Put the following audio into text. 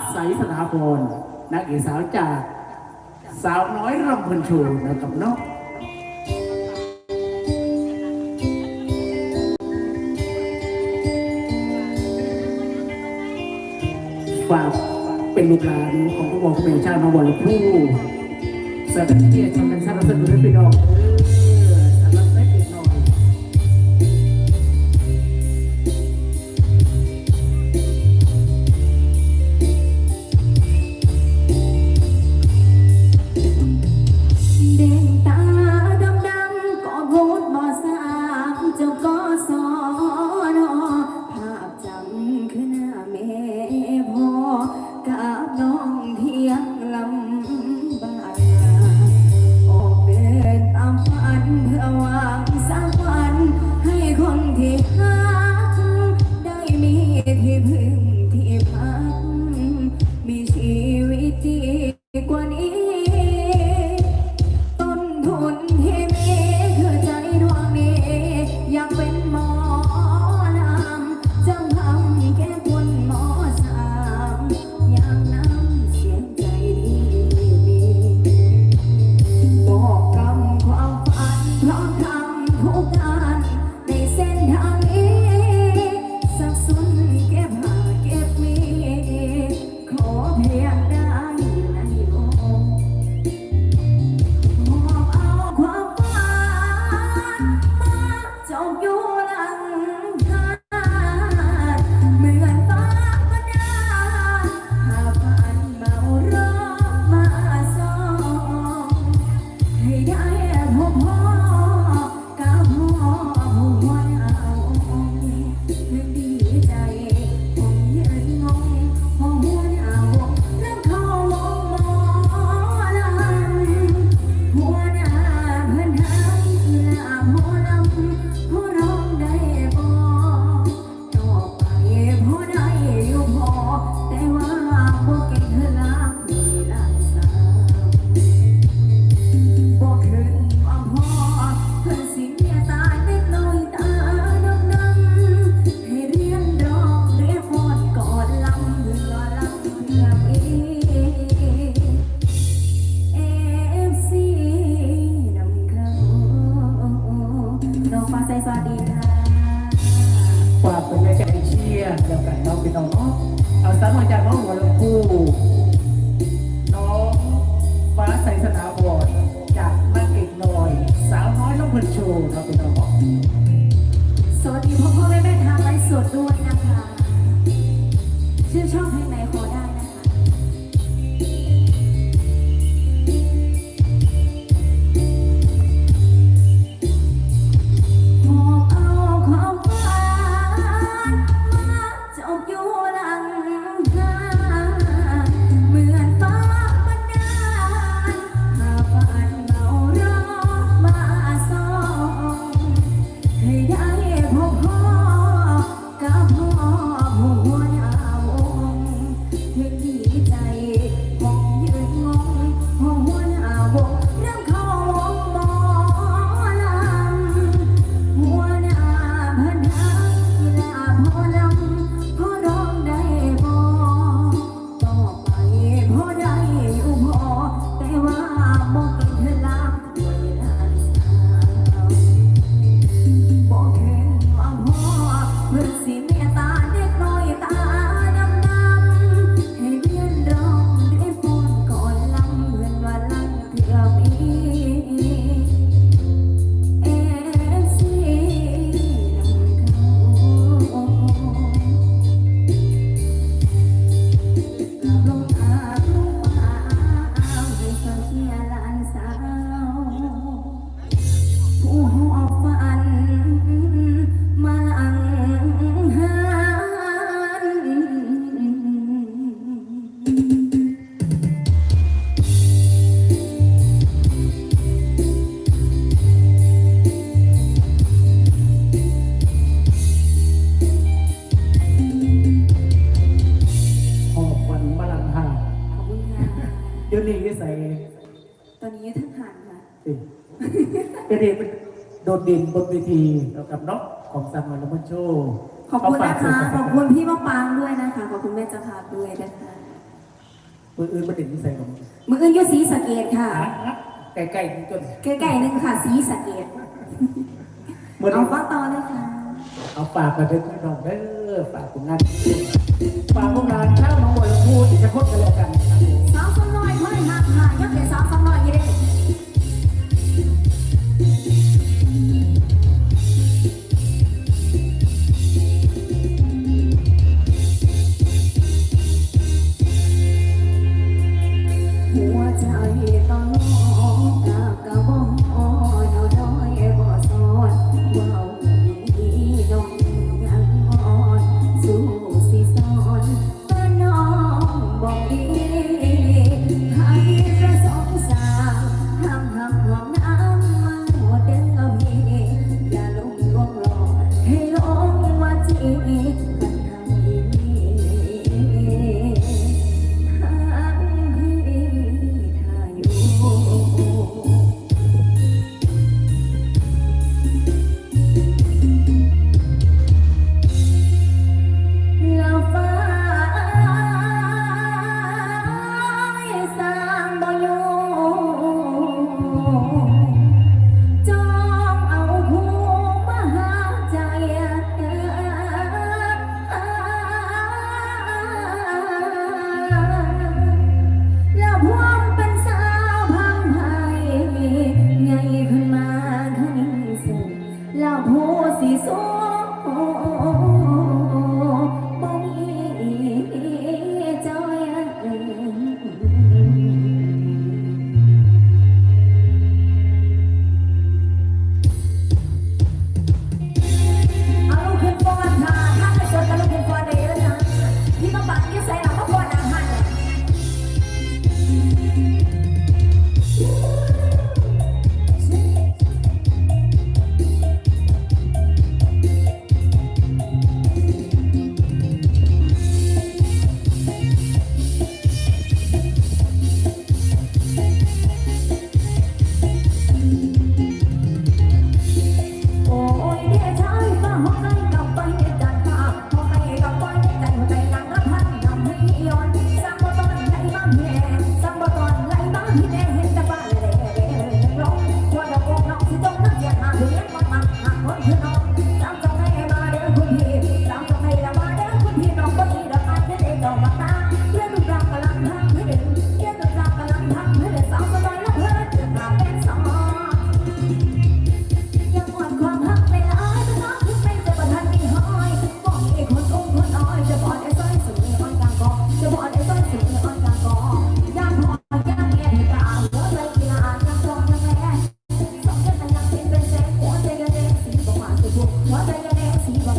สายสถาพรนักเอกสาวจากสาวน้อยรำพันชูนะครับเนาะฝากเป็นลูกหลานของพระบรมเมชาติมาบอลผู้สถานที่ชมกันสร้างสนุนให้พี่น้อง give it Oh. ไรตอนนี้ทหารค่ะสิเป็นเด็กเป็นโดดเด่นบนเวทีกับน็อกของสันวันและมนโชขอบคุณนะคะ ขอบคุณพี่มะปางด้วยนะคะ ขอบคุณแม่จักรพรด้วยนะคะมืออื่นมาถึงนิส่ยของมืออื่นยู่สีสะเกดค่ะ ใกล้ๆนึงจนใกล้ๆนึ่งค่ะสีสะเกดเอาฟักตอนเลยค่ะ เอาปากมาเถอะคุณน้องเด้อปากคุณนั่น ฝากพวกงานเช้าน้องบัวลำพูอีกจะพดกันแล้วกัน สาวสำน้อยไม่หักหายังเป็นสาวสำน้อยอยี่เด้